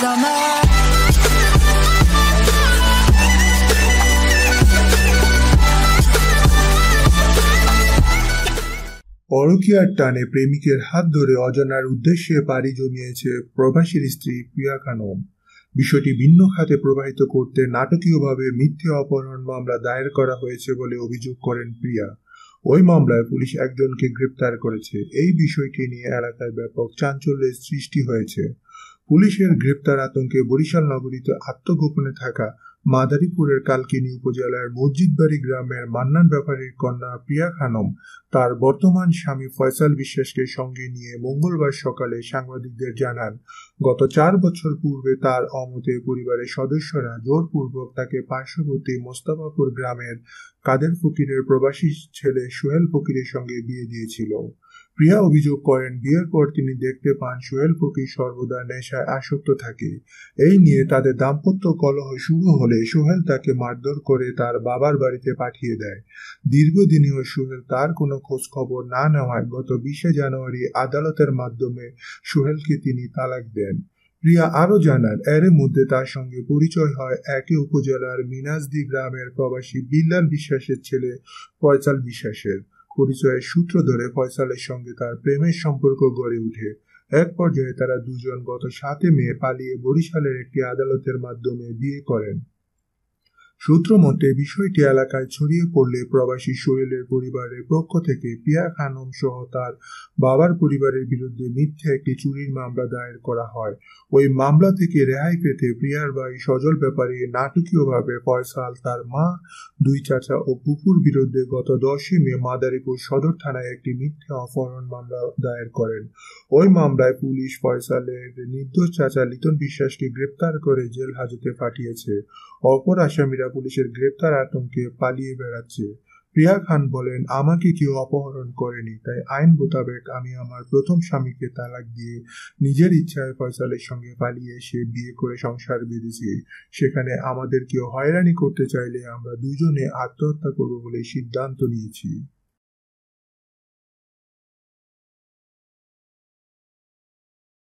summer. পরকীয়ার টানে প্রেমিকের হাত ধরে অজানার উদ্দেশ্যে পাড়ি জমিয়েছে প্রবাসীর স্ত্রী প্রিয়া খানম বিষয়টি ভিন্ন খাতে প্রবাহিত করতে নাটকীয়ভাবে মিথ্যে অপহরণ মামলা দায়ের করা হয়েছে বলে অভিযোগ করেন প্রিয়া। ওই মামলায় পুলিশ একজনকে গ্রেপ্তার করেছে। এই বিষয়টি নিয়ে এলাকায় ব্যাপক চাঞ্চল্যের সৃষ্টি হয়েছে। পুলিশের গ্রেপ্তার আতঙ্কে বরিশাল নগরীতে আত্মগোপনে থাকা মাদারীপুরের কালকিনি উপজেলার মসজিদবাড়ি গ্রামের মান্নান ব্যাপারীর কন্যা প্রিয়া খানম তার বর্তমান স্বামী ফয়সাল বিশ্বাসকে সঙ্গে নিয়ে মঙ্গলবার সকালে সাংবাদিকদের জানান, গত চার বছর পূর্বে তার অমতে পরিবারের সদস্যরা জোরপূর্বক তাকে পার্শ্ববর্তী মোস্তাফাপুর গ্রামের কাদের ফকিরের প্রবাসী ছেলে সোহেল ফকিরের সঙ্গে বিয়ে দিয়েছিল। প্রিয়া অভিযোগ করেন, বিয়ের পর তিনি দেখতে পান সোহেল ফকির সর্বদা নেশায় আসক্ত থাকে। এই নিয়ে তাদের দাম্পত্য কলহ শুরু হলে সোহেল তাকে মারধর করে তার বাবার বাড়িতে পাঠিয়ে দেয়। দীর্ঘদিনেও সোহেল তার কোনো খোঁজ খবর না নেওয়ায় গত বিশে জানুয়ারি আদালতের মাধ্যমে সোহেলকে তিনি তালাক দেন। প্রিয়া আরও জানান, এর মধ্যে তার সঙ্গে পরিচয় হয় একই উপজেলার মিনাজদি গ্রামের প্রবাসী বিল্লাল বিশ্বাসের ছেলে ফয়সাল বিশ্বাসের। পরিচয়ের সূত্র ধরে ফয়সালের সঙ্গে তার প্রেমের সম্পর্ক গড়ে ওঠে। এক পর্যায়ে তারা দুজন গত সাতে মে পালিয়ে বরিশালের একটি আদালতের মাধ্যমে বিয়ে করেন। সূত্র মতে, বিষয়টি এলাকায় ছড়িয়ে পড়লে প্রবাসী সোহেলের পরিবারের পক্ষ থেকে পিয়া খানম সহ তার বাবার পরিবারের বিরুদ্ধে মিথ্যে একটি চুরির মামলা দায়ের করা হয়। ওই মামলা থেকে রেহাই পেতে প্রিয়ার ভাই সজল ব্যাপারে নাটকীয়ভাবে ফয়সাল, তার মা, দুই চাচা ও পুকুর বিরুদ্ধে গত দশই মে মাদারীপুর সদর থানায় একটি মিথ্যা অপহরণ মামলা দায়ের করেন। ওই মামলায় পুলিশ ফয়সালের নির্দোষ চাচা লিটন বিশ্বাসকে গ্রেপ্তার করে জেল হাজতে পাঠিয়েছে। অপর আসামিরা পুলিশের গ্রেপ্তার আতঙ্কে পালিয়ে বেড়াচ্ছে। প্রিয়া খান বলেন, আমাকে কেউ অপহরণ করেনি, তাই আইন মোতাবেক আমি আমার প্রথম স্বামীকে তালাক দিয়ে নিজের ইচ্ছায় ফয়সালের সঙ্গে পালিয়ে এসে বিয়ে করে সংসার বেঁধেছি। সেখানে আমাদের কেউ হয়রানি করতে চাইলে আমরা দুজনে আত্মহত্যা করব বলে সিদ্ধান্ত নিয়েছি।